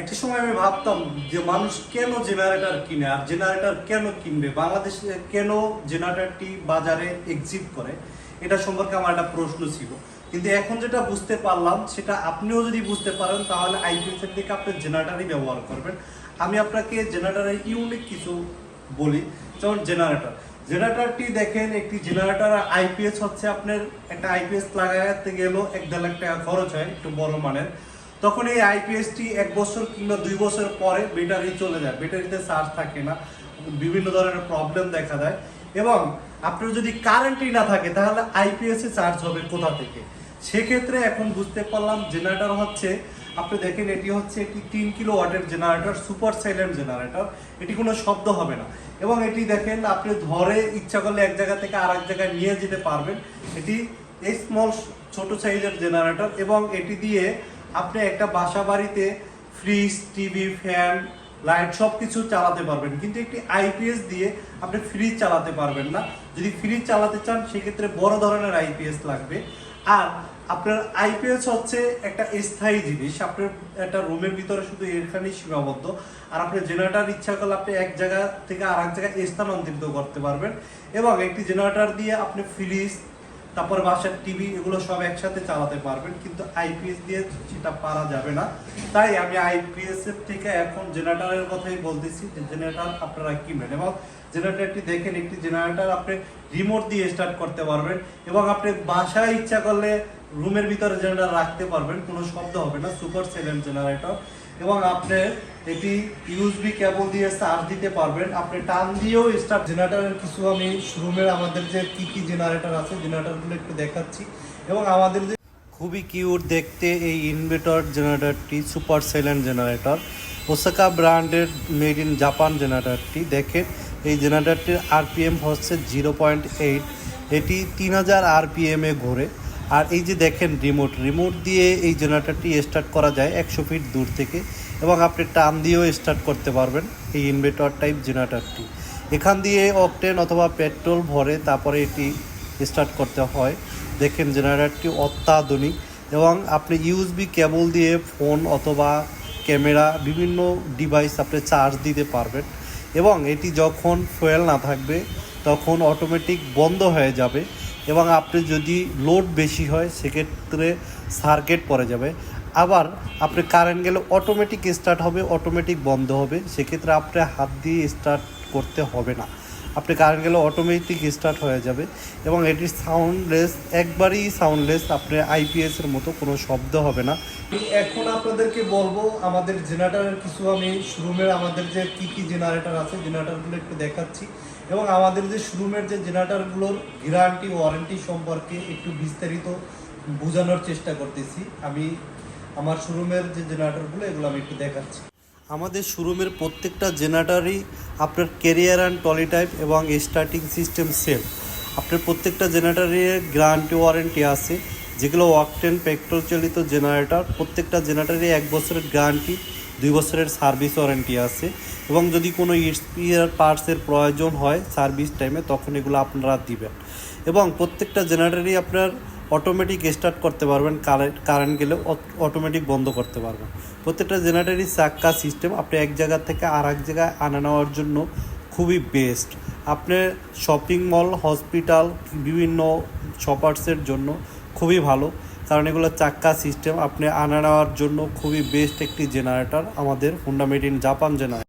একটা সময় আমি ভাবতাম যে মানুষ কেন জেনারেটর কিনে আর জেনারেটর কেন কিনবে? বাংলাদেশে কেন জেনারেটরটি বাজারে এক্সিট করে? এটা সম্পর্কে আমার একটা প্রশ্ন ছিল। কিন্তু এখন যেটা বুঝতে পারলাম, সেটা আপনিও যদি বুঝতে পারেন, তাহলে আইপিএস এর থেকে আপনি জেনারেটারই ব্যবহার করবেন। আমি আপনাকে জেনারেটরের ইউনিক কিছু বলি। যেমন জেনারেটর জেনারেটরটি দেখেন, একটি জেনারেটর আইপিএস হচ্ছে আপনার একটা আইপিএস লাগাতে গেলেও এক দেড় লাখ টাকা খরচ হয়, একটু বড় মানের। তখন এই আইপিএসটি এক বছর কিংবা দুই বছর পরে ব্যাটারি চলে যায়। ব্যাটারিতে চার্জ থাকে না। বিভিন্ন ধরনের প্রবলেম দেখা দেয়। এবং আপনার যদি কারেন্টই না থাকে, তাহলে আইপিএস চার্জ হবে কোথা থেকে? সেক্ষেত্রে এখন বুঝতে পারলাম জেনারেটর হচ্ছে, আপনি দেখেন এটি হচ্ছে একটি তিন কিলো ওয়াটের জেনারেটর সুপার সাইলেন্ট জেনারেটর এটি কোনো শব্দ হবে না। এবং এটি দেখেন, আপনি ধরে ইচ্ছা করলে এক জায়গা থেকে আর এক জায়গায় নিয়ে যেতে পারবেন। এটি এই স্মল ছোট সাইজের জেনারেটর এবং এটি দিয়ে আপনি একটা বাসা বাড়িতে ফ্রিজ টিভি ফ্যান লাইট সব কিছু চালাতে পারবেন। কিন্তু একটি আইপিএস দিয়ে আপনি ফ্রিজ চালাতে পারবেন না। যদি ফ্রিজ চালাতে চান, সেক্ষেত্রে বড় ধরনের আইপিএস লাগবে। আর আপনার আইপিএস হচ্ছে একটা স্থায়ী জিনিস। আপনার একটা রুমের ভিতরে শুধু এখানেই সীমাবদ্ধ। আর আপনি জেনারেটার ইচ্ছা করলে আপনি এক জায়গা থেকে আর এক জায়গায় স্থানান্তরিত করতে পারবেন। এবং একটি জেনারেটার দিয়ে আপনি ফ্রিজ তারপর বাসার টিভি, এগুলো সব একসাথে চালাতে পারবেন, কিন্তু আইপিএস দিয়ে সেটা পারা যাবে না। তাই আমি আইপিএস এর থেকে এখন জেনারেটারের কথাই বলতেছি যে, জেনারেটার আপনারা কিনবেন এবং জেনারেটারটি দেখেন, একটি জেনারেটার আপনি রিমোট দিয়ে স্টার্ট করতে পারবেন এবং আপনি বাসায় ইচ্ছা করলে রুমের ভিতরে জেনারেটর রাখতে পারবেন, কোনো শব্দ হবে না সুপার সাইলেন্ট জেনারেটর এবং আপনি এটি ইউএসবি কেবল দিয়ে চার্জ দিতে পারবেন। আপনি টান দিয়েও স্টার্ট জেনারেটরের কিছু আমি রুমের আমাদের যে কি কি জেনারেটর আছে জেনারেটরগুলো একটু দেখাচ্ছি। এবং আমাদের যে খুবই কিউট দেখতে এই ইনভার্টার জেনারেটরটি সুপার সাইলেন্ট জেনারেটর ওসাকা ব্র্যান্ডের মেড ইন জাপান জেনারেটরটি দেখেন। এই জেনারেটরটির আরপিএম হচ্ছে জিরো পয়েন্ট এইট এটি তিন হাজার আরপিএমে ঘোরে। আর এই যে দেখেন রিমোট রিমোট দিয়ে এই জেনারেটরটি স্টার্ট করা যায় একশো ফিট দূর থেকে এবং আপনি টান দিয়েও স্টার্ট করতে পারবেন এই ইনভার্টার টাইপ জেনারেটরটি। এখান দিয়ে অকটেন অথবা পেট্রোল ভরে তারপরে এটি স্টার্ট করতে হয়। দেখেন জেনারেটরটি অত্যাধুনিক এবং আপনি ইউএসবি কেবল দিয়ে ফোন অথবা ক্যামেরা বিভিন্ন ডিভাইস আপনি চার্জ দিতে পারবেন এবং এটি যখন ফুয়েল না থাকবে, তখন অটোমেটিক বন্ধ হয়ে যাবে। এবং আপনি যদি লোড বেশি হয়, সেক্ষেত্রে সার্কিট পড়ে যাবে। আবার আপনি কারেন্ট গেলে অটোমেটিক স্টার্ট হবে অটোমেটিক বন্ধ হবে, সেক্ষেত্রে আপনি হাত দিয়ে স্টার্ট করতে হবে না। আপনি কারেন্ট গেলে অটোমেটিক স্টার্ট হয়ে যাবে এবং এটির সাউন্ডলেস একবারই সাউন্ডলেস আপনার আইপিএস এর মতো কোনো শব্দ হবে না। এখন আপনাদেরকে বলব, আমাদের জেনারেটারের কিছু আমি শোরুমের আমাদের যে কি কি জেনারেটর আছে জেনারেটরগুলো একটু দেখাচ্ছি। এবং আমাদের যে শোরুমের যে জেনারেটরগুলোর গ্যারান্টি ওয়ারেন্টি সম্পর্কে একটু বিস্তারিত বোঝানোর চেষ্টা করতেছি। আমি আমার শোরুমের যে জেনারেটরগুলো এগুলো আমি একটু দেখাচ্ছি। আমাদের শোরুমের প্রত্যেকটা জেনারেটরই আপনার ক্যারিয়ার অ্যান্ড টলি টাইপ এবং স্টার্টিং সিস্টেম সেম আপনার প্রত্যেকটা জেনারেটরের গ্যারান্টি ওয়ারেন্টি আছে। যেগুলো ওয়াকটেন পেট্রোল চালিত জেনারেটর প্রত্যেকটা জেনারেটরে এক বছরের গ্যারান্টি দুই বছরের সার্ভিস ওয়ারেন্টি আছে। এবং যদি কোনো স্পিয়ার পার্টসের প্রয়োজন হয় সার্ভিস টাইমে তখন এগুলো আপনারা দিবেন। এবং প্রত্যেকটা জেনারেটরই আপনার অটোমেটিক স্টার্ট করতে পারবেন কারেন্ট কারেন্ট গেলে অটোমেটিক বন্ধ করতে পারবেন। প্রত্যেকটা জেনারেটরই চাক্কা সিস্টেম আপনি এক জায়গা থেকে আর এক জায়গায় আনা নেওয়ার জন্য খুবই বেস্ট আপনি শপিং মল হসপিটাল বিভিন্ন শপার্সের জন্য খুবই ভালো, কারণ এগুলো চাক্কা সিস্টেম আপনি আনা নেওয়ার জন্য খুবই বেস্ট একটি জেনারেটর আমাদের হুন্ডা ইন জাপান জেনারেটর